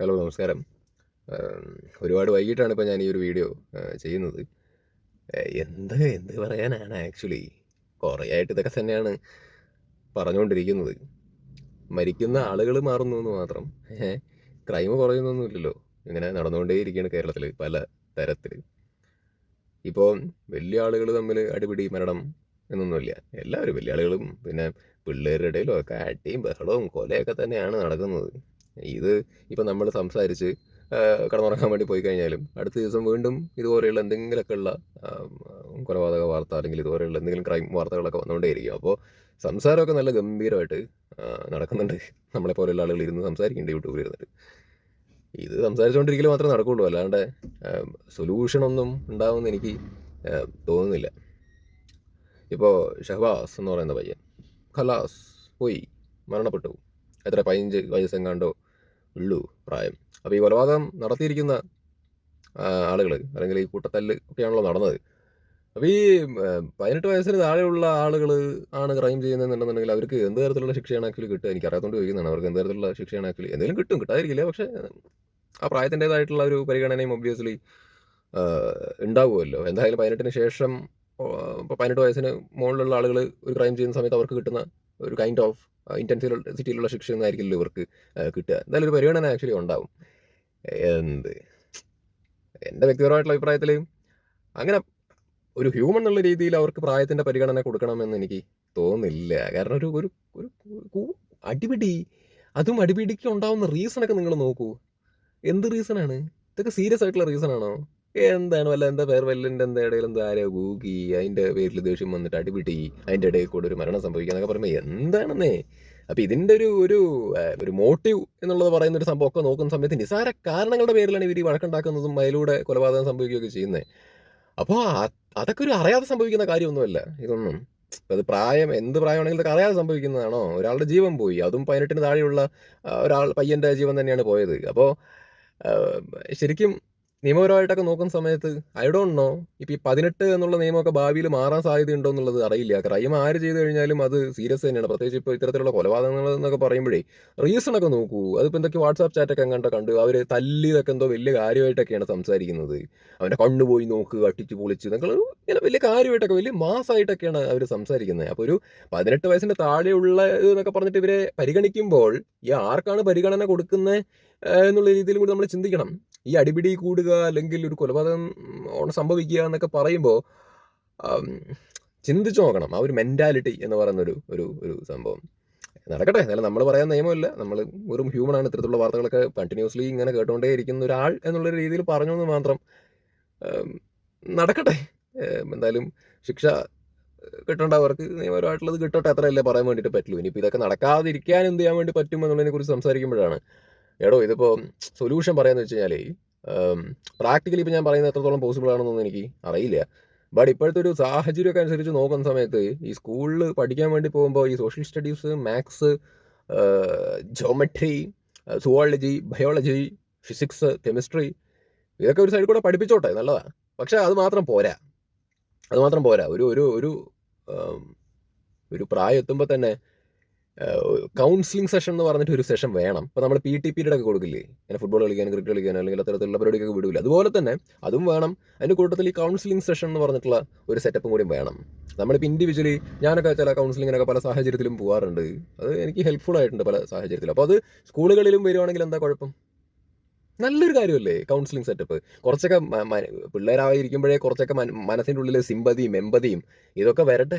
Hello നമസ്കാരം. ഒരുപാട് വൈകിട്ടാണ് ഇപ്പോൾ ഞാൻ ഈ ഒരു വീഡിയോ ചെയ്യുന്നത്. എന്ത് എന്ത് പറയാനാണ് ആക്ച്വലി? കുറേ ആയിട്ട് ഇതൊക്കെ തന്നെയാണ് പറഞ്ഞുകൊണ്ടിരിക്കുന്നത് മരിക്കുന്ന ആളുകൾ മാറുന്നു എന്ന് മാത്രം ക്രൈം കുറയുന്നൊന്നുമില്ലല്ലോ. ഇങ്ങനെ നടന്നുകൊണ്ടേയിരിക്കുകയാണ് കേരളത്തിൽ പല തരത്തിൽ ഇപ്പോൾ വലിയ ആളുകൾ തമ്മിൽ അടിപിടി മരണം എന്നൊന്നുമില്ല. എല്ലാവരും വലിയ ആളുകളും പിന്നെ പിള്ളേരുടെ ഇടയിലും ഒക്കെ അടിയും ബഹളവും കൊലയൊക്കെ തന്നെയാണ് നടക്കുന്നത്. ഇത് ഇപ്പം നമ്മൾ സംസാരിച്ച് കടന്നുറങ്ങാൻ വേണ്ടി പോയി കഴിഞ്ഞാലും അടുത്ത ദിവസം വീണ്ടും ഇതുപോലെയുള്ള എന്തെങ്കിലുമൊക്കെ ഉള്ള കൊലപാതക വാർത്ത അല്ലെങ്കിൽ ഇതുപോലെയുള്ള എന്തെങ്കിലും ക്രൈം വാർത്തകളൊക്കെ വന്നുകൊണ്ടേയിരിക്കും. അപ്പോൾ സംസാരമൊക്കെ നല്ല ഗംഭീരമായിട്ട് നടക്കുന്നുണ്ട്. നമ്മളെ പോലെയുള്ള ആളുകൾ ഇരുന്ന് സംസാരിക്കുന്നുണ്ട് യൂട്യൂബിൽ ഇരുന്നിട്ട്. ഇത് സംസാരിച്ചുകൊണ്ടിരിക്കൽ മാത്രമേ നടക്കുള്ളൂ. അല്ലാണ്ട് സൊല്യൂഷനൊന്നും ഉണ്ടാവുമെന്ന് എനിക്ക് തോന്നുന്നില്ല. ഇപ്പോൾ ഷഹബാസ് എന്ന് പറയുന്ന പയ്യൻ ഖലാസ് പോയി മരണപ്പെട്ടു. എത്ര പതിനഞ്ച് വയസ്സെങ്ങാണ്ടോ ഉള്ളൂ പ്രായം. അപ്പോൾ ഈ കൊലപാതകം നടത്തിയിരിക്കുന്ന ആളുകൾ അല്ലെങ്കിൽ ഈ കൂട്ടത്തല്ല് ഒക്കെയാണല്ലോ നടന്നത്. അപ്പോൾ ഈ പതിനെട്ട് വയസ്സിന് താഴെയുള്ള ആളുകൾ ആണ് ക്രൈം ചെയ്യുന്നതെന്നുണ്ടെന്നുണ്ടെങ്കിൽ അവർക്ക് എന്ത് തരത്തിലുള്ള ശിക്ഷയാണ് ആക്ച്വലി കിട്ടുക? എനിക്ക് അറിയാത്തോണ്ട് ചോദിക്കുന്നതാണ്. അവർക്ക് എന്ത് തരത്തിലുള്ള ശിക്ഷയാണ് ആക്ച്വലി? എന്തെങ്കിലും കിട്ടും കിട്ടാതിരിക്കില്ല. പക്ഷേ ആ പ്രായത്തിന്റെതായിട്ടുള്ള ഒരു പരിഗണനയും ഒബ്വിയസ്ലി ഉണ്ടാവുമല്ലോ. എന്തായാലും പതിനെട്ടിന് ശേഷം ഇപ്പോൾ പതിനെട്ട് വയസ്സിന് മുകളിലുള്ള ആളുകൾ ഒരു ക്രൈം ചെയ്യുന്ന സമയത്ത് അവർക്ക് കിട്ടുന്ന ഒരു കൈൻഡ് ഓഫ് സിറ്റിയിലുള്ള ശിക്ഷ ഒന്നും ആയിരിക്കില്ല ഇവർക്ക് കിട്ടുക. എന്തായാലും ഒരു പരിഗണന ആക്ച്വലി ഉണ്ടാവും. എന്ത്? എന്റെ വ്യക്തിപരമായിട്ടുള്ള അഭിപ്രായത്തിൽ അങ്ങനെ ഒരു ഹ്യൂമൻ എന്നുള്ള രീതിയിൽ അവർക്ക് പ്രായത്തിന്റെ പരിഗണന കൊടുക്കണമെന്ന് എനിക്ക് തോന്നുന്നില്ല. കാരണം ഒരു ഒരു ഒരു അടിപിടി അതും അടിപിടിക്ക് ഉണ്ടാവുന്ന റീസണൊക്കെ നിങ്ങൾ നോക്കൂ. എന്ത് റീസണാണ് ഇതൊക്കെ സീരിയസ് ആയിട്ടുള്ള റീസണാണോ എന്താണ് വല്ല എന്താ പേർ വല്ലതിന്റെ എന്താ ഇടയിൽ എന്താ ആരോ കൂക്കി അതിന്റെ പേരിൽ ദേഷ്യം വന്നിട്ട് അടിപിടി അതിന്റെ ഇടയിൽ കൂടെ ഒരു മരണം സംഭവിക്കുക പറയുമ്പോൾ എന്താണെന്നേ? അപ്പോൾ ഇതിന്റെ ഒരു ഒരു ഒരു മോട്ടീവ് എന്നുള്ളത് പറയുന്ന ഒരു സംഭവമൊക്കെ നോക്കുന്ന സമയത്ത് നിസാര കാരണങ്ങളുടെ പേരിലാണ് ഇവർ ഈ വഴക്കുണ്ടാക്കുന്നതും അതിലൂടെ കൊലപാതകം സംഭവിക്കുകയൊക്കെ ചെയ്യുന്നത് അപ്പോൾ അതൊക്കെ ഒരു അറിയാതെ സംഭവിക്കുന്ന കാര്യമൊന്നുമല്ല. ഇതൊന്നും അത് പ്രായം എന്ത് പ്രായമാണെങ്കിലും ഇതൊക്കെ അറിയാതെ സംഭവിക്കുന്നതാണോ? ഒരാളുടെ ജീവൻ പോയി അതും പതിനെട്ടിന് താഴെയുള്ള ഒരാൾ പയ്യന്റെ ജീവൻ തന്നെയാണ് പോയത്. അപ്പോൾ ശരിക്കും നിയമപരമായിട്ടൊക്കെ നോക്കുന്ന സമയത്ത് ഐ ഡോണ്ട് നോ ഇപ്പം ഈ പതിനെട്ട് എന്നുള്ള നിയമമൊക്കെ ഭാവിയിൽ മാറാൻ സാധ്യതയുണ്ടോ എന്നുള്ളത് അറിയില്ല. ക്രൈം ആര് ചെയ്ത് കഴിഞ്ഞാലും അത് സീരിയസ് തന്നെയാണ്. പ്രത്യേകിച്ച് ഇപ്പോൾ ഇത്തരത്തിലുള്ള കൊലപാതകങ്ങൾ എന്നൊക്കെ പറയുമ്പോഴേ റീസൺ ഒക്കെ നോക്കൂ. അതിപ്പോൾ എന്തൊക്കെ വാട്സാപ്പ് ചാറ്റൊക്കെ എങ്ങാണ്ട് കണ്ടു. അവർ തല്ലിയതൊക്കെ എന്തോ വലിയ കാര്യമായിട്ടൊക്കെയാണ് സംസാരിക്കുന്നത്. അവന്റെ കണ്ണുപോയി നോക്ക് അട്ടിച്ച് പൊളിച്ച് നിങ്ങൾ ഇങ്ങനെ വലിയ കാര്യമായിട്ടൊക്കെ വലിയ മാസമായിട്ടൊക്കെയാണ് അവർ സംസാരിക്കുന്നത്. അപ്പോൾ ഒരു പതിനെട്ട് വയസ്സിന്റെ താഴെയുള്ള എന്നൊക്കെ പറഞ്ഞിട്ട് ഇവരെ പരിഗണിക്കുമ്പോൾ ഈ ആർക്കാണ് പരിഗണന കൊടുക്കുന്നത് എന്നുള്ള രീതിയിൽ കൂടി നമ്മൾ ചിന്തിക്കണം. ഈ അടിപിടി കൂടുക അല്ലെങ്കിൽ ഒരു കൊലപാതകം ഓണം സംഭവിക്കുക എന്നൊക്കെ പറയുമ്പോൾ ചിന്തിച്ചു നോക്കണം. ആ ഒരു മെന്റാലിറ്റി എന്ന് പറയുന്ന ഒരു ഒരു ഒരു സംഭവം. നടക്കട്ടെ. എന്നാലും നമ്മൾ പറയാൻ നിയമമില്ല. നമ്മൾ വെറും ഹ്യൂമനാണ് ഇത്തരത്തിലുള്ള വാർത്തകളൊക്കെ കണ്ടിന്യൂസ്ലി ഇങ്ങനെ കേട്ടുകൊണ്ടേ ഇരിക്കുന്ന ഒരാൾ എന്നുള്ള രീതിയിൽ പറഞ്ഞു എന്ന് മാത്രം നടക്കട്ടെ. എന്തായാലും ശിക്ഷ കിട്ടേണ്ട. അവർക്ക് നിയമപരമായിട്ടുള്ളത് കിട്ടട്ടെ. അത്രയല്ലേ പറയാൻ വേണ്ടിയിട്ട് പറ്റുള്ളൂ. ഇനിയിപ്പോൾ ഇതൊക്കെ നടക്കാതിരിക്കാൻ എന്ത് ചെയ്യാൻ വേണ്ടി പറ്റും എന്നുള്ളതിനെ കുറിച്ച് സംസാരിക്കുമ്പോഴാണ്. എടോ ഇതിപ്പോൾ സൊല്യൂഷൻ പറയാന്ന് വെച്ച് കഴിഞ്ഞാൽ പ്രാക്ടിക്കലി ഇപ്പോൾ ഞാൻ പറയുന്നത് എത്രത്തോളം പോസിബിൾ ആണെന്നൊന്നും എനിക്ക് അറിയില്ല. ബട്ട് ഇപ്പോഴത്തെ ഒരു സാഹചര്യമൊക്കെ അനുസരിച്ച് നോക്കുന്ന സമയത്ത് ഈ സ്കൂളിൽ പഠിക്കാൻ വേണ്ടി പോകുമ്പോൾ ഈ social studies maths geometry zoology biology physics chemistry ഇതൊക്കെ ഒരു സൈഡിൽ കൂടെ പഠിപ്പിച്ചോട്ടെ നല്ലതാണ് പക്ഷേ അത് മാത്രം പോരാ. അത് മാത്രം പോരാ. ഒരു ഒരു ഒരു പ്രായം എത്തുമ്പോൾ തന്നെ കൗൺസിലിംഗ് സെഷൻ എന്ന് പറഞ്ഞിട്ട് ഒരു സെഷൻ വേണം. ഇപ്പോൾ നമ്മൾ പി ടി പീരീഡ് ഒക്കെ കൊടുക്കില്ലേ? ഇങ്ങനെ ഫുട്ബോൾ കളിക്കാനും ക്രിക്കറ്റ് കളിക്കാനും അല്ലെങ്കിൽ അത്തരത്തിലുള്ള പരിപാടിക്കൊക്കെ വിടില്ല അതുപോലെ തന്നെ അതും വേണം. അതിന്റെ കൂട്ടത്തിൽ ഈ കൗൺസിലിംഗ് സെഷൻ എന്ന് പറഞ്ഞിട്ടുള്ള ഒരു സെറ്റപ്പും കൂടി വേണം. നമ്മളിപ്പോൾ ഇൻഡിവിജ്വലി ഞാനൊക്കെ ചില കൗൺസിലിങ്ങിനൊക്കെ പല സാഹചര്യത്തിലും പോകാറുണ്ട് അത് എനിക്ക് ഹെൽപ്ഫുൾ ആയിട്ടുണ്ട് പല സാഹചര്യത്തിലും. അപ്പോൾ അത് സ്കൂളുകളിലും വരുവാണെങ്കിൽ എന്താ കുഴപ്പം? നല്ലൊരു കാര്യമല്ലേ കൗൺസിലിംഗ് സെറ്റപ്പ് കുറച്ചൊക്കെ പിള്ളേരായിരിക്കുമ്പോഴേ കുറച്ചൊക്കെ മനസ്സിന്റെ ഉള്ളിൽ സിമ്പതിയും എമ്പതിയും ഇതൊക്കെ വരട്ടെ.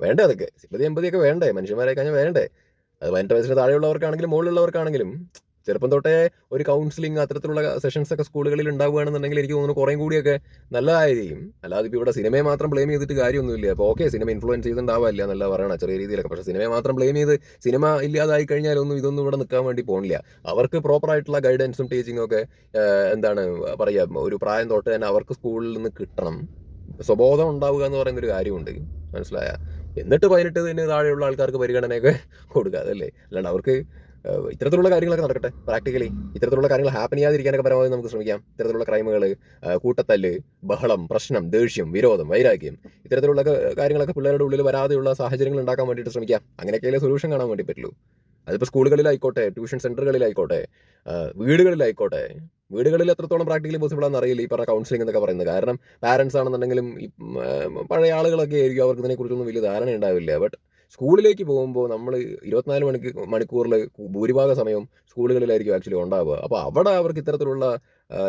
വേണ്ടേ അതൊക്കെ? സിമ്പതി എമ്പതിയൊക്കെ വേണ്ടേ? മനുഷ്യന്മാരെ കഴിഞ്ഞാൽ വേണ്ടേ? അത് പതിനെട്ട് വയസ്സിന് താഴെയുള്ളവർക്കാണെങ്കിലും മുകളിലുള്ളവർക്കാണെങ്കിലും ചെറുപ്പം തൊട്ടേ ഒരു കൗൺസിലിംഗ് അത്തരത്തിലുള്ള സെഷൻസ് ഒക്കെ സ്കൂളുകളിൽ ഉണ്ടാവുകയാണെന്നുണ്ടെങ്കിൽ എനിക്ക് തോന്നുന്നു കുറേ കൂടിയൊക്കെ നല്ലതായിരിക്കും. അല്ലാതെ ഇപ്പോൾ ഇവിടെ സിനിമയെ മാത്രം ബ്ലെയിം ചെയ്തിട്ട് കാര്യമൊന്നുമില്ല. അപ്പോൾ ഓക്കെ സിനിമ ഇൻഫ്ലുവൻസ് ചെയ്തിട്ടുണ്ടാവില്ല എന്നല്ല പറയണം ചെറിയ രീതിയിലൊക്കെ. പക്ഷേ സിനിമയെ മാത്രം ബ്ലെയിം ചെയ്ത് സിനിമ ഇല്ലാതായി കഴിഞ്ഞാലൊന്നും ഇതൊന്നും ഇവിടെ നിൽക്കാൻ വേണ്ടി പോകണില്ല അവർക്ക് പ്രോപ്പറായിട്ടുള്ള ഗൈഡൻസും ടീച്ചിങ്ങും ഒക്കെ എന്താണ് പറയുക ഒരു പ്രായം തൊട്ട് തന്നെ അവർക്ക് സ്കൂളിൽ നിന്ന് കിട്ടണം. സ്വബോധം ഉണ്ടാവുക എന്ന് പറയുന്ന ഒരു കാര്യമുണ്ട്. മനസ്സിലായ? എന്നിട്ട് പതിനെട്ടിന് താഴെയുള്ള ആൾക്കാർക്ക് പരിഗണനയൊക്കെ കൊടുക്കുക അതല്ലേ? അല്ലാണ്ട് അവർക്ക് ഇത്തരത്തിലുള്ള കാര്യങ്ങളൊക്കെ നടക്കട്ടെ പ്രാക്ടിക്കലി ഇത്തരത്തിലുള്ള കാര്യങ്ങൾ ഹാപ്പൻ ചെയ്യാതിരിക്കാനൊക്കെ പരമാവധി നമുക്ക് ശ്രമിക്കാം. ഇത്തരത്തിലുള്ള ക്രൈമുകൾ കൂട്ടത്തല്ല് ബഹളം പ്രശ്നം ദേഷ്യം വിരോധം വൈരാഗ്യം ഇത്തരത്തിലുള്ള കാര്യങ്ങളൊക്കെ പിള്ളേരുടെ ഉള്ളിൽ വരാതെയുള്ള സാഹചര്യങ്ങൾ ഉണ്ടാക്കാൻ വേണ്ടിയിട്ട് ശ്രമിക്കാം. അങ്ങനെയൊക്കെയല്ലേ സൊല്യൂഷൻ കാണാൻ വേണ്ടി പറ്റുള്ളൂ. അതിപ്പോൾ സ്കൂളുകളിലായിക്കോട്ടെ ട്യൂഷൻ സെന്ററുകളിലായിക്കോട്ടെ വീടുകളിലായിക്കോട്ടെ വീടുകളിൽ എത്രത്തോളം പ്രാക്ടിക്കലി പോസിബിൾ ആണെന്ന് അറിയില്ല ഈ പറഞ്ഞ കൗൺസിലിംഗ് എന്നൊക്കെ പറയുന്നത്. കാരണം പാരൻസ് ആണെന്നുണ്ടെങ്കിലും ഈ പഴയ ആളുകളൊക്കെ ആയിരിക്കും അവർക്ക് ഇതിനെക്കുറിച്ചൊന്നും വലിയ ധാരണ ഉണ്ടാവില്ല ബട്ട് സ്കൂളിലേക്ക് പോകുമ്പോൾ നമ്മൾ ഇരുപത്തിനാല് മണിക്ക് മണിക്കൂറിൽ ഭൂരിഭാഗ സമയം സ്കൂളുകളിലായിരിക്കും ആക്ച്വലി ഉണ്ടാവുക. അപ്പോൾ അവിടെ അവർക്ക് ഇത്തരത്തിലുള്ള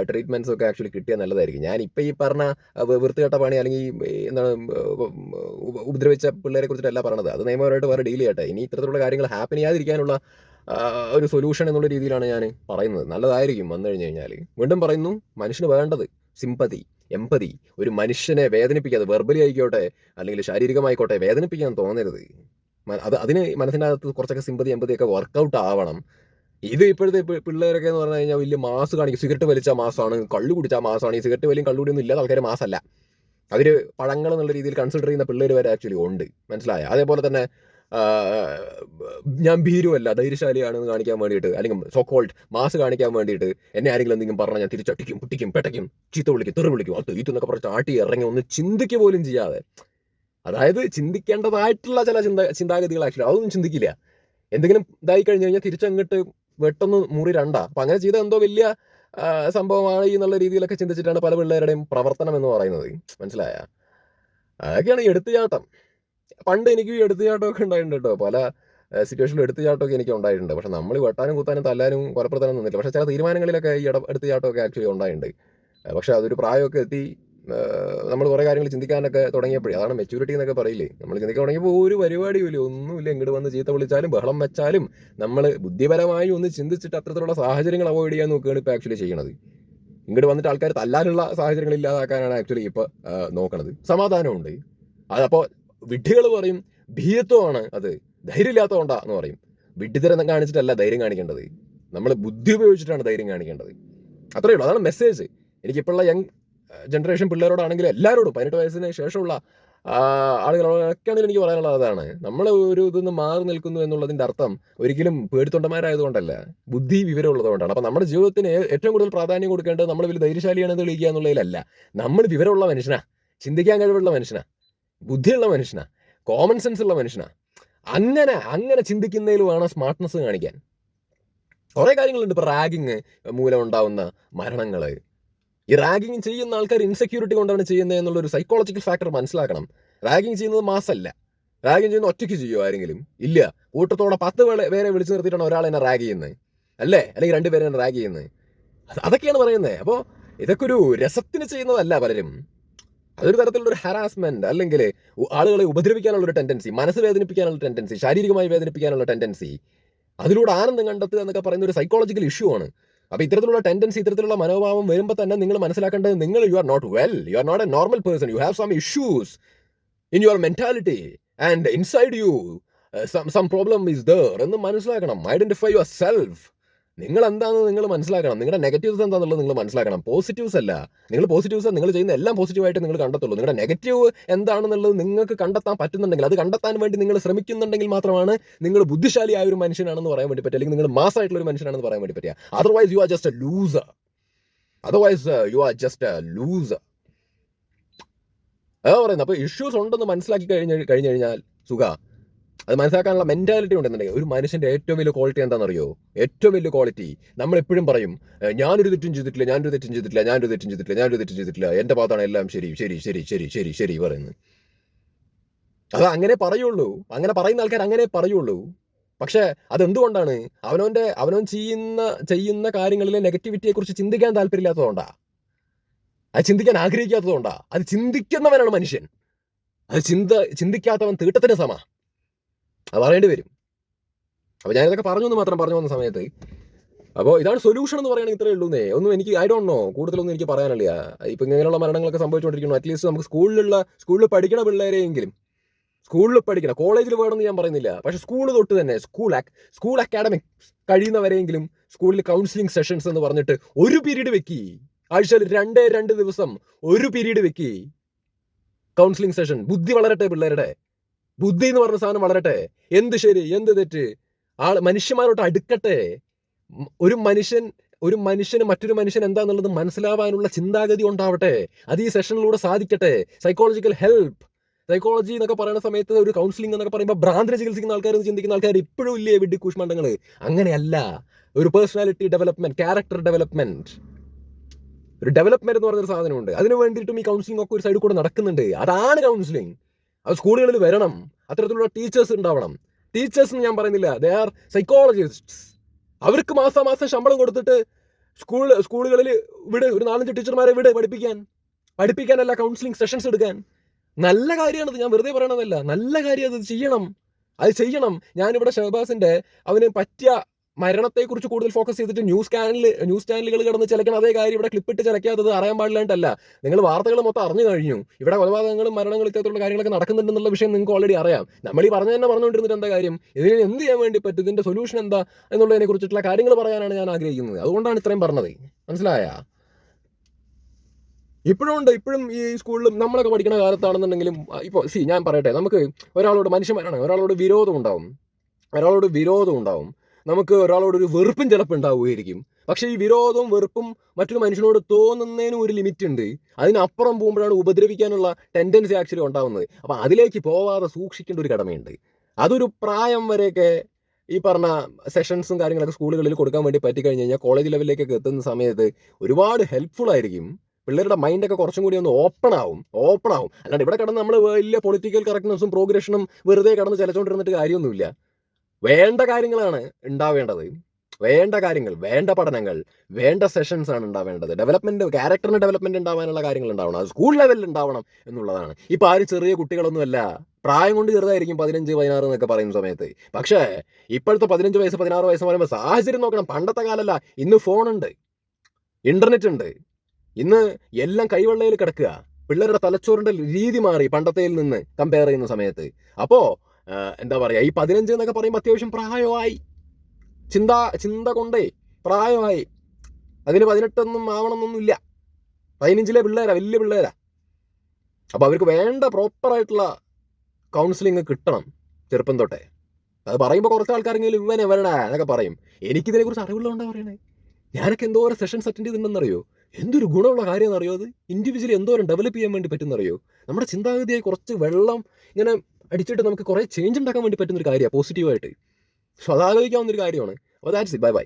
ട്രീറ്റ്മെന്റ്സ് ഒക്കെ ആക്ച്വലി കിട്ടിയാൽ നല്ലതായിരിക്കും. ഞാൻ ഇപ്പം ഈ പറഞ്ഞ വൃത്തികെട്ട പണി അല്ലെങ്കിൽ എന്താണ് ഉപ- ഉപ- ഉപദ്രവിച്ച പിള്ളേരെ കുറിച്ചിട്ടല്ല പറഞ്ഞത്. അത് നിയമപരമായിട്ട് വേറെ ഡീൽ ചെയ്യട്ടെ. ഇനി ഇത്തരത്തിലുള്ള കാര്യങ്ങൾ ഹാപ്പൻ ചെയ്യാതിരിക്കാനുള്ള ഒരു സൊല്യൂഷൻ എന്നുള്ള രീതിയിലാണ് ഞാൻ പറയുന്നത്. നല്ലതായിരിക്കും വന്നു കഴിഞ്ഞു കഴിഞ്ഞാൽ വീണ്ടും പറയുന്നു മനുഷ്യന് വേണ്ടത് സിമ്പതി എമ്പതി ഒരു മനുഷ്യനെ വേദനിപ്പിക്കാതെ വെർബലി ആയിക്കോട്ടെ അല്ലെങ്കിൽ ശാരീരികമായിക്കോട്ടെ വേദനിപ്പിക്കാൻ തോന്നരുത്. അത് അതിന് മനസ്സിന്റെ അകത്ത് കുറച്ചൊക്കെ സിമ്പതി എമ്പതി ഒക്കെ വർക്കൗട്ട് ആവണം. ഇത് ഇപ്പോഴത്തെ പിള്ളേരൊക്കെ എന്ന് പറഞ്ഞു കഴിഞ്ഞാൽ വലിയ മാസ് കാണിക്കും. സിഗരറ്റ് വലിച്ച മാസമാണ് കള്ളു കുടിച്ച മാസമാണ് ഈ സിഗരറ്റ് വലിയും കള്ളുകൂടിയൊന്നും ഇല്ലാത്ത ആൾക്കാർ മാസമല്ല അവർ പഴങ്ങൾ എന്നുള്ള രീതിയിൽ കൺസിഡർ ചെയ്യുന്ന പിള്ളേർ വരെ ആക്ച്വലി ഉണ്ട്. മനസ്സിലായ? അതേപോലെ തന്നെ ഞാൻ ഭീരുവല്ല ധൈര്യശാലിയാണെന്ന് കാണിക്കാൻ വേണ്ടിയിട്ട്. അല്ലെങ്കിൽ സോക്കോൾഡ് മാസ് കാണിക്കാൻ വേണ്ടിയിട്ട് എന്നെ ആരെങ്കിലും എന്തെങ്കിലും പറഞ്ഞാൽ ഞാൻ തിരിച്ചടിക്കും പൊട്ടിക്കും പെട്ടയ്ക്കും ചീത്ത വിളിക്കും തെറി വിളിക്കും അത് ഇതെന്നൊക്കെ പറഞ്ഞ് ചാട്ടി ഇറങ്ങി ഒന്ന് ചിന്തിക്കുക പോലും ചെയ്യാതെ. അതായത് ചിന്തിക്കേണ്ടതായിട്ടുള്ള ചില ചിന്ത ചിന്താഗതികൾ ആക്ച്വലി അതൊന്നും ചിന്തിക്കില്ല. എന്തെങ്കിലും ഇതായി കഴിഞ്ഞ് കഴിഞ്ഞാൽ തിരിച്ചങ്ങോട്ട് വെട്ടൊന്ന് മുറി രണ്ടാ. അപ്പൊ അങ്ങനെ ചെയ്ത എന്തോ വലിയ സംഭവമാണ് എന്നുള്ള രീതിയിലൊക്കെ ചിന്തിച്ചിട്ടാണ് പല പിള്ളേരുടെയും പ്രവർത്തനം എന്ന് പറയുന്നത്. മനസ്സിലായ? അതൊക്കെയാണ് എടുത്തുചാട്ടം. പണ്ട് എനിക്ക് എടുത്തു ചാട്ടമൊക്കെ ഉണ്ടായിട്ടുണ്ട് കേട്ടോ. പല സിറ്റുവേഷനിൽ എടുത്തു ചാട്ടമൊക്കെ എനിക്ക് ഉണ്ടായിട്ടുണ്ട്. പക്ഷെ നമ്മൾ വെട്ടാനും കുത്താനും തല്ലാനും കൊലപ്പെടുത്താനും നിന്നില്ല പക്ഷെ ചില തീരുമാനങ്ങളിലൊക്കെ ഈ ഇട എടുത്തുചാട്ടമൊക്കെ ആക്ച്വലി ഉണ്ടായിട്ടുണ്ട് പക്ഷെ അതൊരു പ്രായമൊക്കെ എത്തി നമ്മൾ കുറേ കാര്യങ്ങൾ ചിന്തിക്കാനൊക്കെ തുടങ്ങിയപ്പോഴേ അതാണ് മെച്യൂരിറ്റി എന്നൊക്കെ പറയില്ലേ. നമ്മൾ ചിന്തിക്കാൻ തുടങ്ങിയപ്പോൾ ഒരു പരിപാടിയുമില്ല ഒന്നുമില്ല ഇങ്ങോട്ട് വന്ന് ചീത്ത വിളിച്ചാലും ബഹളം വെച്ചാലും നമ്മൾ ബുദ്ധിപരമായി ഒന്ന് ചിന്തിച്ചിട്ട് അത്തരത്തിലുള്ള സാഹചര്യങ്ങൾ അവോയ്ഡ് ചെയ്യാൻ നോക്കുകയാണ് ഇപ്പോൾ ആക്ച്വലി ചെയ്യണത്. ഇങ്ങോട്ട് വന്നിട്ട് ആൾക്കാർ തല്ലാനുള്ള സാഹചര്യങ്ങൾ ഇല്ലാതാക്കാനാണ് ആക്ച്വലി ഇപ്പോൾ നോക്കണത്. സമാധാനമുണ്ട്. അതപ്പോൾ വിഡ്ഢികൾ പറയും ഭീയത്വമാണ് അത് ധൈര്യമില്ലാത്തതുകൊണ്ടാ എന്ന് പറയും. വിഡ്ഢിതരം കാണിച്ചിട്ടല്ല ധൈര്യം കാണിക്കേണ്ടത്. നമ്മൾ ബുദ്ധി ഉപയോഗിച്ചിട്ടാണ് ധൈര്യം കാണിക്കേണ്ടത്. അത്രയേ ഉള്ളൂ. അതാണ് മെസ്സേജ് എനിക്കിപ്പോഴുള്ള യങ് ജനറേഷൻ പിള്ളേരോടാണെങ്കിലും എല്ലാവരോടും പതിനെട്ട് വയസ്സിന് ശേഷമുള്ള ആ, ആളുകളൊക്കെ ആണെങ്കിലും എനിക്ക് പറയാനുള്ളത് അതാണ്. നമ്മൾ ഒരു ഇതൊന്ന് മാറി നിൽക്കുന്നു എന്നുള്ളതിന്റെ അർത്ഥം ഒരിക്കലും പേടിത്തൊണ്ടന്മാരായതുകൊണ്ടല്ല ബുദ്ധി വിവരമുള്ളതുകൊണ്ടാണ്. അപ്പം നമ്മുടെ ജീവിതത്തിന് ഏറ്റവും കൂടുതൽ പ്രാധാന്യം കൊടുക്കേണ്ടത് നമ്മൾ വലിയ ധൈര്യശാലിയാണെന്ന് തെളിയിക്കുക എന്നുള്ളതിലല്ല. നമ്മൾ വിവരമുള്ള മനുഷ്യനാ. ചിന്തിക്കാൻ കഴിവുള്ള മനുഷ്യനാ. ബുദ്ധിയുള്ള മനുഷ്യനാ. കോമൺ സെൻസ് ഉള്ള മനുഷ്യനാ. അങ്ങനെ അങ്ങനെ ചിന്തിക്കുന്നതിൽ വേണം സ്മാർട്ട്നെസ് കാണിക്കാൻ. കുറേ കാര്യങ്ങളുണ്ട് ഇപ്പൊ റാഗിങ് മൂലം ഉണ്ടാവുന്ന മരണങ്ങൾ. ഈ റാഗിങ് ചെയ്യുന്ന ആൾക്കാർ ഇൻസെക്യൂരിറ്റി കൊണ്ടാണ് ചെയ്യുന്നത് എന്നുള്ള ഒരു സൈക്കോളജിക്കൽ ഫാക്ടർ മനസ്സിലാക്കണം. റാഗിങ് ചെയ്യുന്നത് മാസല്ല. റാഗിങ് ചെയ്യുന്ന ഒറ്റയ്ക്ക് ചെയ്യുമോ ആരെങ്കിലും? ഇല്ല. കൂട്ടത്തോടെ പത്ത് പേരെ വിളിച്ചു നിർത്തിയിട്ടാണ് ഒരാൾ എന്നെ റാഗ് ചെയ്യുന്നത്. അല്ലേ? അല്ലെങ്കിൽ രണ്ടുപേരെ റാഗ് ചെയ്യുന്നത്. അത് അതൊക്കെയാണ് പറയുന്നത്. അപ്പോൾ ഇതൊക്കെ ഒരു രസത്തിന് ചെയ്യുന്നതല്ല പലരും. അതൊരു തരത്തിലുള്ള ഒരു ഹറാസ്മെന്റ് അല്ലെങ്കിൽ ആളുകളെ ഉപദ്രവിക്കാനുള്ള ഒരു ടെൻഡൻസി മനസ്സ് വേദനിപ്പിക്കാനുള്ള ടെൻഡൻസി ശാരീരികമായി വേദനിപ്പിക്കാനുള്ള ടെൻഡൻസി അതിലൂടെ ആനന്ദം കണ്ടെത്തുക എന്നൊക്കെ പറയുന്ന ഒരു സൈക്കോളജിക്കൽ ഇഷ്യൂ ആണ്. അപ്പൊ ഇത്തരത്തിലുള്ള ടെൻഡൻസി ഇത്തരത്തിലുള്ള മനോഭാവം വരുമ്പോൾ തന്നെ നിങ്ങൾ മനസ്സിലാക്കേണ്ടത് നിങ്ങൾ you are not well you are not a normal person you have some issues in your mentality and inside you some problem is there എന്ന് മനസ്സിലാക്കണം ഐഡന്റിഫൈ യുവർ സെൽഫ് നിങ്ങൾ എന്താണെന്ന് നിങ്ങൾ മനസ്സിലാക്കണം. നിങ്ങളുടെ നെഗറ്റീവ്സ് എന്താണെന്നുള്ളത് നിങ്ങൾ മനസ്സിലാക്കണം. പോസിറ്റീവ്സ് അല്ല. നിങ്ങൾ പോസിറ്റീവ്സ് നിങ്ങൾ ചെയ്യുന്ന എല്ലാം പോസിറ്റീവായിട്ട് നിങ്ങൾ കണ്ടെത്തുള്ളൂ. നിങ്ങളുടെ നെഗറ്റീവ് എന്താണെന്നുള്ളത് നിങ്ങൾക്ക് കണ്ടെത്താൻ പറ്റുന്നുണ്ടെങ്കിൽ അത് കണ്ടെത്താൻ വേണ്ടി നിങ്ങൾ ശ്രമിക്കുന്നുണ്ടെങ്കിൽ മാത്രമാണ് നിങ്ങൾ ബുദ്ധിശാലിയായ ഒരു മനുഷ്യനാണെന്ന് പറയാൻ വേണ്ടി പറ്റുക. അല്ലെങ്കിൽ നിങ്ങൾ മാസമായിട്ടുള്ള ഒരു മനുഷ്യനാണെന്ന് പറയാൻ വേണ്ടി പറ്റുക. Otherwise you are just a loser otherwise you are just a loser അതാ പറയുന്നത്. അപ്പോൾ ഇഷ്യൂസ് ഉണ്ടെന്ന് മനസ്സിലാക്കി കഴിഞ്ഞ് കഴിഞ്ഞു കഴിഞ്ഞാൽ സുഖ. അത് മനസ്സിലാക്കാനുള്ള മെന്റാലിറ്റി ഉണ്ടെന്നുണ്ടെങ്കിൽ ഒരു മനുഷ്യന്റെ ഏറ്റവും വലിയ ക്വാളിറ്റി എന്താണെന്നറിയോ? ഏറ്റവും വലിയ ക്വാളിറ്റി നമ്മൾ എപ്പോഴും പറയും "ഏഹ്, ഞാനൊരു തെറ്റും ചെയ്തിട്ടില്ല ഞാനൊരു തെറ്റും ചെയ്തിട്ടില്ല ഞാനൊരു തെറ്റും ചെയ്തിട്ടില്ല ഞാനൊരു തെറ്റും ചെയ്തിട്ടില്ല എന്റെ ഭാഗത്താണ് എല്ലാം ശരി ശരി ശരി ശരി ശരി ശരി പറയുന്നത്. അത് അങ്ങനെ പറയുള്ളൂ. അങ്ങനെ പറയുന്ന ആൾക്കാർ അങ്ങനെ പറയുള്ളൂ. പക്ഷെ അതെന്തുകൊണ്ടാണ്? അവനവന്റെ അവനവൻ ചെയ്യുന്ന ചെയ്യുന്ന കാര്യങ്ങളിലെ നെഗറ്റിവിറ്റിയെ കുറിച്ച് ചിന്തിക്കാൻ താല്പര്യമില്ലാത്തതുകൊണ്ടാ. അത് ചിന്തിക്കാൻ ആഗ്രഹിക്കാത്തതുകൊണ്ടാ. അത് ചിന്തിക്കുന്നവനാണ് മനുഷ്യൻ. അത് ചിന്ത ചിന്തിക്കാത്തവൻ തീട്ടത്തിന് സമ അത് പറയേണ്ടി വരും. അപ്പൊ ഞാനിതൊക്കെ പറഞ്ഞു എന്ന് മാത്രം പറഞ്ഞു വന്ന സമയത്ത് അപ്പോൾ ഇതാണ് സൊല്യൂഷൻ എന്ന് പറയുകയാണെങ്കിൽ ഇത്രയേ ഉള്ളൂന്നേ. ഒന്നും എനിക്ക് ഐ ഡോണ്ട് നോ കൂടുതലൊന്നും എനിക്ക് പറയാനില്ല. ഇപ്പൊ ഇങ്ങനെയുള്ള മരണങ്ങളൊക്കെ സംഭവിച്ചുകൊണ്ടിരിക്കുന്നു. അറ്റ്ലീസ്റ്റ് നമുക്ക് സ്കൂളിലുള്ള സ്കൂളിൽ പഠിക്കണ പിള്ളേരെയെങ്കിലും സ്കൂളിൽ പഠിക്കണം കോളേജിൽ വേണമെന്ന് ഞാൻ പറയുന്നില്ല. പക്ഷേ സ്കൂൾ തൊട്ട് തന്നെ സ്കൂൾ സ്കൂൾ അക്കാഡമിക് കഴിയുന്നവരെയെങ്കിലും സ്കൂളിൽ കൗൺസിലിംഗ് സെഷൻസ് എന്ന് പറഞ്ഞിട്ട് ഒരു പീരീഡ് വെക്കി. ആഴ്ചയിൽ രണ്ടേ രണ്ട് ദിവസം ഒരു പീരീഡ് വെക്കി. കൗൺസിലിംഗ് സെഷൻ ബുദ്ധി വളരട്ടെ പിള്ളേരുടെ. ബുദ്ധി എന്ന് പറഞ്ഞ സാധനം വളരട്ടെ. എന്ത് ശരി എന്ത് തെറ്റ്? ആൾ മനുഷ്യന്മാരോട്ട് അടുക്കട്ടെ. ഒരു മനുഷ്യൻ ഒരു മനുഷ്യന് മറ്റൊരു മനുഷ്യൻ എന്താന്നുള്ളത് മനസ്സിലാവാനുള്ള ചിന്താഗതി ഉണ്ടാവട്ടെ. അത് ഈ സെഷനിലൂടെ സാധിക്കട്ടെ. സൈക്കോളജിക്കൽ ഹെൽപ്പ് സൈക്കോളജി എന്നൊക്കെ പറയുന്ന സമയത്ത് ഒരു കൗൺസിലിംഗ് എന്നൊക്കെ പറയുമ്പോൾ ഭ്രാന്തിനെ ചികിത്സിക്കുന്ന ആൾക്കാർ ചിന്തിക്കുന്ന ആൾക്കാർ ഇപ്പോഴും ഇല്ലേ വിഡ്ഢി കൂഷ്മണ്ഡങ്ങൾ അങ്ങനെയല്ല. ഒരു പേഴ്സണാലിറ്റി ഡെവലപ്മെന്റ് ക്യാരക്ടർ ഡെവലപ്മെന്റ് ഒരു ഡെവലപ്മെന്റ് എന്ന് പറഞ്ഞൊരു സാധനമുണ്ട്. അതിന് വേണ്ടിയിട്ടും ഈ കൗൺസിലിംഗ് ഒക്കെ ഒരു സൈഡിൽ കൂടെ നടക്കുന്നുണ്ട്. അതാണ് കൗൺസിലിംഗ് അത് സ്കൂളുകളിൽ വരണം. അത്തരത്തിലുള്ള ടീച്ചേഴ്സ് ഉണ്ടാവണം. ടീച്ചേഴ്സ് എന്ന് ഞാൻ പറയുന്നില്ല. ദേ ആർ സൈക്കോളജിസ്റ്റ്സ് അവർക്ക് മാസം മാസം ശമ്പളം കൊടുത്തിട്ട് സ്കൂൾ സ്കൂളുകളിൽ വിട് ഒരു നാലഞ്ച് ടീച്ചർമാരെ വിട് പഠിപ്പിക്കാൻ. പഠിപ്പിക്കാനല്ല കൗൺസിലിംഗ് സെഷൻസ് എടുക്കാൻ. നല്ല കാര്യമാണത് ഞാൻ വെറുതെ പറയണതല്ല. നല്ല കാര്യം അത് ചെയ്യണം. അത് ചെയ്യണം. ഞാനിവിടെ ഷഹബാസിന്റെ അവന് പറ്റിയ മരണത്തെക്കുറിച്ച് കൂടുതൽ ഫോക്കസ് ചെയ്തിട്ട് ന്യൂസ് ചാനൽ ന്യൂസ് ചാനലുകൾ കിടന്ന് ചിലക്കണം അതേ കാര്യം ഇവിടെ ക്ലിപ്പിട്ട് ചിലക്കാത്തത് അറിയാൻ പാടില്ലാണ്ടല്ല നിങ്ങൾ വാർത്തകൾ മൊത്തം അറിഞ്ഞു കഴിഞ്ഞു. ഇവിടെ കൊലപാതകങ്ങളും മരണങ്ങളും ഇത്തരത്തിലുള്ള കാര്യങ്ങളൊക്കെ നടക്കുന്നുണ്ടെന്നുള്ള വിഷയം നിങ്ങൾക്ക് ഓൾറെഡി അറിയാം. നമ്മൾ ഈ പറഞ്ഞു തന്നെ പറഞ്ഞുകൊണ്ടിരുന്നിട്ട് എന്താ കാര്യം? ഇതിന് എന്ത് ചെയ്യാൻ വേണ്ടി പറ്റും? ഇതിന്റെ സൊല്യൂഷൻ എന്താ എന്നുള്ളതിനെ കുറിച്ചിട്ടുള്ള കാര്യങ്ങൾ പറയാനാണ് ഞാൻ ആഗ്രഹിക്കുന്നത്. അതുകൊണ്ടാണ് ഇത്രയും പറഞ്ഞത്. മനസ്സിലായ? ഇപ്പോഴും ഉണ്ട്. ഇപ്പോഴും ഈ സ്കൂളിലും നമ്മളൊക്കെ പഠിക്കുന്ന കാലത്താണെന്നുണ്ടെങ്കിലും ഇപ്പോൾ സി ഞാൻ പറയട്ടെ. നമുക്ക് ഒരാളോട് മനുഷ്യന്മാരാണ് ഒരാളോട് വിരോധം ഉണ്ടാവും. ഒരാളോട് വിരോധം ഉണ്ടാവും. നമുക്ക് ഒരാളോട് ഒരു വെറുപ്പും ചിലപ്പോൾ ഉണ്ടാവുകയായിരിക്കും. പക്ഷേ ഈ വിരോധവും വെറുപ്പും മറ്റൊരു മനുഷ്യനോട് തോന്നുന്നതിനും ഒരു ലിമിറ്റ് ഉണ്ട്. അതിനപ്പുറം പോകുമ്പോഴാണ് ഉപദ്രവിക്കാനുള്ള ടെൻഡൻസി ആക്ച്വലി ഉണ്ടാവുന്നത്. അപ്പോൾ അതിലേക്ക് പോവാതെ സൂക്ഷിക്കേണ്ട ഒരു കടമയുണ്ട്. അതൊരു പ്രായം വരെയൊക്കെ ഈ പറഞ്ഞ സെഷൻസും കാര്യങ്ങളൊക്കെ സ്കൂളുകളിൽ കൊടുക്കാൻ വേണ്ടി പറ്റിക്കഴിഞ്ഞ് കഴിഞ്ഞാൽ കോളേജ് ലെവലിലേക്കൊക്കെ എത്തുന്ന സമയത്ത് ഒരുപാട് ഹെൽപ്ഫുൾ ആയിരിക്കും. പിള്ളേരുടെ മൈൻഡൊക്കെ കുറച്ചും കൂടി ഒന്ന് ഓപ്പൺ ആവും. ഓപ്പൺ ആവും. അല്ലാണ്ട് ഇവിടെ കിടന്ന് നമ്മൾ വലിയ പൊളിറ്റിക്കൽ കറക്റ്റ്നസും പ്രോഗ്രഷനും വെറുതെ കിടന്ന് ചിലച്ചുകൊണ്ടിരുന്നിട്ട് കാര്യമൊന്നുമില്ല. വേണ്ട കാര്യങ്ങളാണ് ഉണ്ടാവേണ്ടത്. വേണ്ട കാര്യങ്ങൾ വേണ്ട പഠനങ്ങൾ വേണ്ട സെഷൻസ് ആണ് ഉണ്ടാവേണ്ടത്. ഡെവലപ്മെന്റ് ക്യാരക്ടറിന് ഡെവലപ്മെന്റ് ഉണ്ടാവാനുള്ള കാര്യങ്ങൾ ഉണ്ടാവണം. അത് സ്കൂൾ ലെവലിൽ ഉണ്ടാവണം എന്നുള്ളതാണ്. ഇപ്പൊ ആരും ചെറിയ കുട്ടികളൊന്നുമല്ല. പ്രായം കൊണ്ട് ചെറുതായിരിക്കും പതിനഞ്ച് പതിനാറ് എന്നൊക്കെ പറയുന്ന സമയത്ത്. പക്ഷേ ഇപ്പോഴത്തെ പതിനഞ്ച് വയസ്സ് പതിനാറ് വയസ്സ് പറയുമ്പോൾ സാഹചര്യം നോക്കണം. പണ്ടത്തെ കാലല്ല. ഇന്ന് ഫോണുണ്ട് ഇന്റർനെറ്റ് ഉണ്ട്. ഇന്ന് എല്ലാം കൈവെള്ളയിൽ കിടക്കുക. പിള്ളേരുടെ തലച്ചോറിന്റെ രീതി മാറി പണ്ടത്തേൽ നിന്ന് കമ്പയർ ചെയ്യുന്ന സമയത്ത്. അപ്പോ എന്താ പറയുക ഈ പതിനഞ്ച് എന്നൊക്കെ പറയുമ്പോൾ അത്യാവശ്യം പ്രായമായി. ചിന്ത ചിന്ത കൊണ്ടേ പ്രായമായി. അതിന് പതിനെട്ടൊന്നും ആവണമെന്നൊന്നുമില്ല. പതിനഞ്ചിലെ പിള്ളേരാ വലിയ പിള്ളേരാ. അപ്പോൾ അവർക്ക് വേണ്ട പ്രോപ്പറായിട്ടുള്ള കൗൺസിലിംഗ് കിട്ടണം ചെറുപ്പം തൊട്ടേ. അത് പറയുമ്പോൾ കുറച്ച് ആൾക്കാരെങ്കിലും ഇവൻ എവരടാ എന്നൊക്കെ പറയും. എനിക്കിതിനെ കുറിച്ച് അറിവുള്ളതുകൊണ്ടാ പറയണേ. ഞാനൊക്കെ എന്തോരം സെഷൻസ് അറ്റൻഡ് ചെയ്തിട്ടുണ്ടെന്നറിയോ? എന്തൊരു ഗുണമുള്ള കാര്യം എന്നറിയോ അത് ഇൻഡിവിജ്വലി എന്തോരം ഡെവലപ്പ് ചെയ്യാൻ വേണ്ടി പറ്റുന്നറിയോ? നമ്മുടെ ചിന്താഗതിയായി കുറച്ച് വെള്ളം ഇങ്ങനെ അടിച്ചിട്ട് നമുക്ക് കുറേ ചേഞ്ച് ഉണ്ടാക്കാൻ വേണ്ടി പറ്റുന്ന ഒരു കാര്യമാണ് പോസിറ്റീവായിട്ട് സോ ഒരു കാര്യമാണ്. അപ്പോൾ ദാറ്റ്സ് ഇറ്റ് ബൈ ബൈ